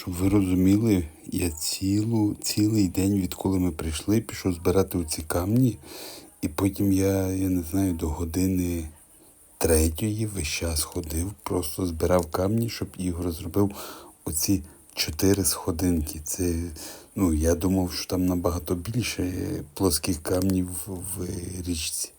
Щоб ви розуміли, я цілу, цілий день, відколи ми прийшли, пішов збирати оці камні, і потім я, я не знаю, до години третьої весь час ходив, просто збирав камні, щоб Ігор зробив оці чотири сходинки. Це, ну, я думав, що там набагато більше плоских камнів в річці.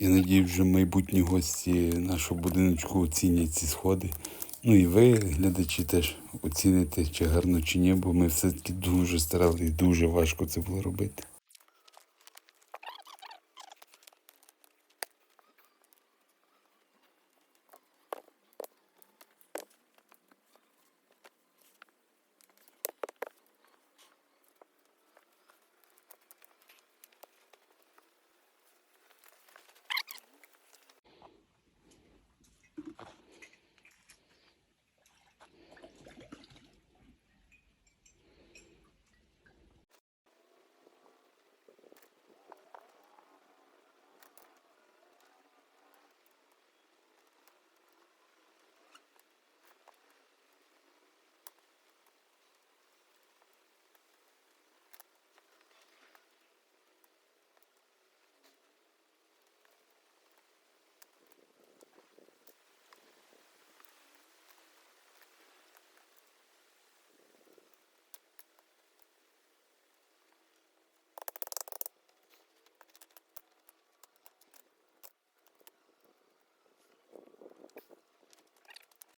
Я надію, вже майбутні гості нашого будиночку оцінять ці сходи. Ну і ви, глядачі, теж оціните, чи гарно, чи ні, бо ми все-таки дуже старали і дуже важко це було робити.